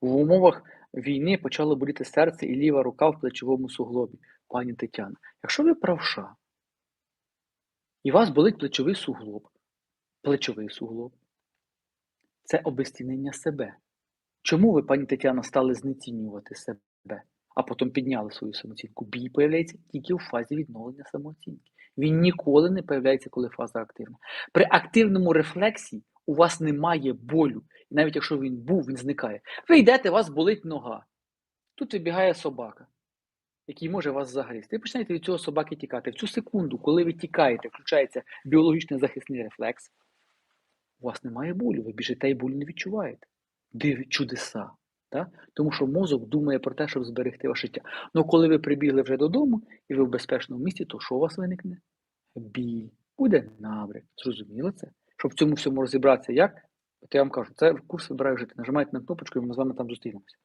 В умовах війни почало боліти серце і ліва рука в плечовому суглобі, пані Тетяна. Якщо ви правша, і вас болить плечовий суглоб, плечовий суглоб, це обезцінення себе. Чому ви, пані Тетяна, стали знецінювати себе, а потім підняли свою самооцінку? Бій появляється тільки у фазі відновлення самооцінки. Він ніколи не появляється, коли фаза активна. При активному рефлексі у вас немає болю. І навіть якщо він був, він зникає. Ви йдете, у вас болить нога. Тут вибігає собака, який може вас загризти. Ви починаєте від цього собаки тікати. В цю секунду, коли ви тікаєте, включається біологічний захисний рефлекс, у вас немає болю, ви біжите і болю не відчуваєте. Див чудеса. Так? Тому що мозок думає про те, щоб зберегти ваше життя. Ну коли ви прибігли вже додому і ви в безпечному місці, то що у вас виникне? Біль, буде набряк. Зрозуміло це? Щоб в цьому всьому розібратися, як? От я вам кажу, це курс вибираю жити. Нажимайте на кнопочку, і ми з вами там зустрінемося.